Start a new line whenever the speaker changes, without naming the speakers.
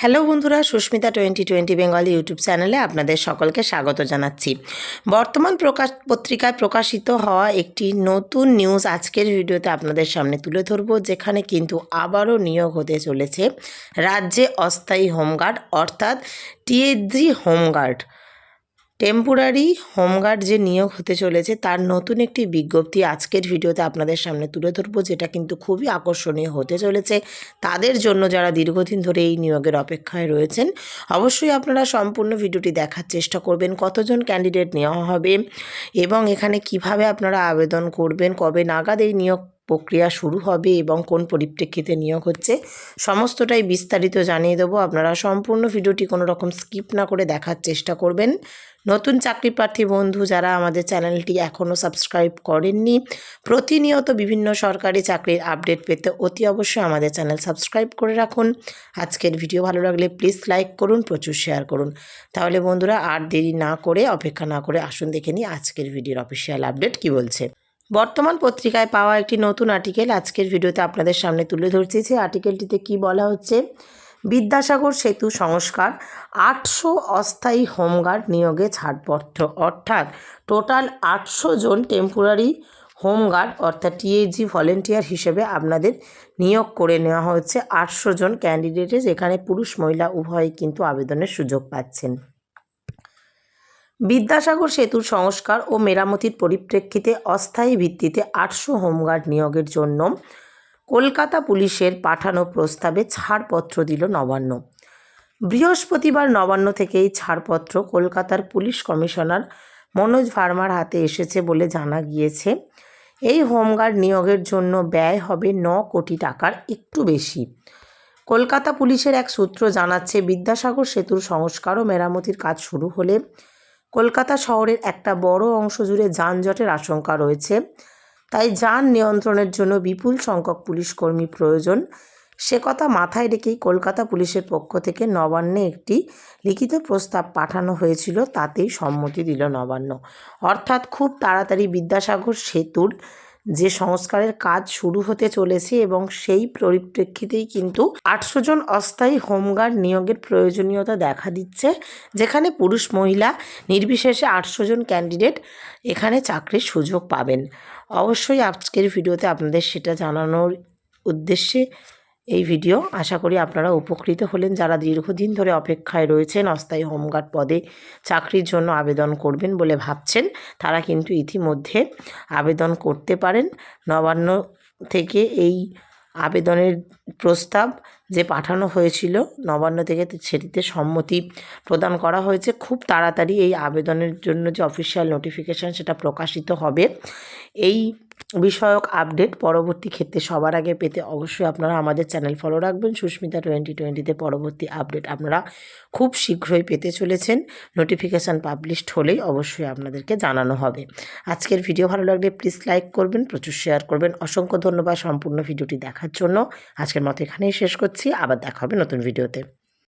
Hello বন্ধুরা, Sushmita twenty twenty Bengali YouTube চ্যানেলে আপনাদের সকলকে স্বাগত জানাচ্ছি। বর্তমান প্রকাশ পত্রিকায় প্রকাশিত হওয়া একটি নতুন নিউজ আজকের ভিডিওতে আপনাদের সামনে তুলে ধরব, যেখানে কিন্তু আবারও নিয়োগ হতে চলেছে রাজ্যে অস্থায়ী হোমগার্ড, অর্থাৎ টিএজি হোমগার্ড। টেম্পোরারি হোমগার্ড যে নিয়োগ হতে চলেছে, তার নতুন একটি বিজ্ঞপ্তি আজকের ভিডিওতে আপনাদের সামনে তুলে ধরবো, যেটা কিন্তু খুবই আকর্ষণীয় হতে চলেছে। তাদের জন্য যারা দীর্ঘদিন ধরে এই নিয়োগের অপেক্ষায় রয়েছেন, অবশ্যই আপনারা সম্পূর্ণ ভিডিওটি দেখার চেষ্টা করবেন, কতজন ক্যান্ডিডেট নেওয়া হবে এবং এখানে কীভাবে আপনারা আবেদন করবেন, কবে নাগাদ এই নিয়োগ প্রক্রিয়া শুরু হবে এবং কোন পরিপ্রেক্ষিতে নিয়োগ হচ্ছে, সমস্তটাই বিস্তারিত জানিয়ে দেবো। আপনারা সম্পূর্ণ ভিডিওটি কোনো রকম স্কিপ না করে দেখার চেষ্টা করবেন। নতুন চাকরি প্রার্থী বন্ধু যারা আমাদের চ্যানেলটি এখনও সাবস্ক্রাইব করেননি, প্রতিনিয়ত বিভিন্ন সরকারি চাকরির আপডেট পেতে অতি অবশ্যই আমাদের চ্যানেল সাবস্ক্রাইব করে রাখুন। আজকের ভিডিও ভালো লাগলে প্লিজ লাইক করুন, প্রচুর শেয়ার করুন। তাহলে বন্ধুরা আর দেরি না করে, অপেক্ষা না করে আসুন দেখে নিই আজকের ভিডিওর অফিসিয়াল আপডেট কি বলছে। বর্তমান পত্রিকায় পাওয়া একটি নতুন আর্টিকেল আজকের ভিডিওতে আপনাদের সামনে তুলে ধরছি। যে আর্টিকেলটিতে কি বলা হচ্ছে, বিদ্যাসাগর সেতু সংস্কার, আটশো অস্থায়ী হোমগার্ড নিয়োগে ছাড়পত্র। অর্থাৎ টোটাল আটশো জন টেম্পোরারি হোমগার্ড অর্থাৎ টিএজি ভলেন্টিয়ার হিসেবে আপনাদের নিয়োগ করে নেওয়া হয়েছে। আটশো জন ক্যান্ডিডেটে যেখানে পুরুষ, মহিলা উভয়ই কিন্তু আবেদনের সুযোগ পাচ্ছেন। বিদ্যাসাগর সেতুর সংস্কার ও মেরামতির পরিপ্রেক্ষিতে অস্থায়ী ভিত্তিতে আটশো হোমগার্ড নিয়োগের জন্য কলকাতা পুলিশের পাঠানো প্রস্তাবে ছাড়পত্র দিল নবান্ন। বৃহস্পতিবার নবান্ন থেকে এই ছাড়পত্র কলকাতার পুলিশ কমিশনার মনোজ ভার্মার হাতে এসেছে বলে জানা গিয়েছে। এই হোমগার্ড নিয়োগের জন্য ব্যয় হবে ন কোটি টাকার একটু বেশি। কলকাতা পুলিশের এক সূত্র জানাচ্ছে, বিদ্যাসাগর সেতুর সংস্কার ও মেরামতির কাজ শুরু হলে কলকাতা শহরের একটা বড় অংশ জুড়ে যানজটের আশঙ্কা রয়েছে। তাই যান নিয়ন্ত্রণের জন্য বিপুল সংখ্যক পুলিশকর্মী প্রয়োজন। সে কথা মাথায় রেখেই কলকাতা পুলিশের পক্ষ থেকে নবান্নে একটি লিখিত প্রস্তাব পাঠানো হয়েছিল, তাতেই সম্মতি দিল নবান্ন। অর্থাৎ খুব তাড়াতাড়ি বিদ্যাসাগর সেতুর যে সংস্কারের কাজ শুরু হতে চলেছে এবং সেই পরিপ্রেক্ষিতেই কিন্তু আটশো জন অস্থায়ী হোমগার্ড নিয়োগের প্রয়োজনীয়তা দেখা দিচ্ছে, যেখানে পুরুষ মহিলা নির্বিশেষে আটশো জন ক্যান্ডিডেট এখানে চাকরির সুযোগ পাবেন। অবশ্যই আজকের ভিডিওতে আপনাদের সেটা জানানোর উদ্দেশ্যে এই ভিডিও। আশা করি আপনারা উপকৃত হলেন। যারা দীর্ঘদিন ধরে অপেক্ষায় রয়েছেন, অস্থায়ী হোমগার্ড পদে চাকরির জন্য আবেদন করবেন বলে ভাবছেন, তারা কিন্তু ইতিমধ্যে আবেদন করতে পারেন। নবান্ন থেকে এই আবেদনের প্রস্তাব যে পাঠানো হয়েছিল, নবান্ন থেকে সেটিতে সম্মতি প্রদান করা হয়েছে। খুব তাড়াতাড়ি এই আবেদনের জন্য যে অফিসিয়াল নোটিফিকেশান সেটা প্রকাশিত হবে। এই বিষয়ক আপডেট পরবর্তী ক্ষেত্রে সবার আগে পেতে অবশ্যই আপনারা আমাদের চ্যানেল ফলো রাখবেন। সুস্মিতা টোয়েন্টি টোয়েন্টিতে পরবর্তী আপডেট আপনারা খুব শীঘ্রই পেতে চলেছেন। নোটিফিকেশান পাবলিশড হলেই অবশ্যই আপনাদেরকে জানানো হবে। আজকের ভিডিও ভালো লাগলে প্লিজ লাইক করবেন, প্রচুর শেয়ার করবেন। অসংখ্য ধন্যবাদ সম্পূর্ণ ভিডিওটি দেখার জন্য। আজকের মতো এখানেই শেষ করছি। আবার দেখা হবে নতুন ভিডিওতে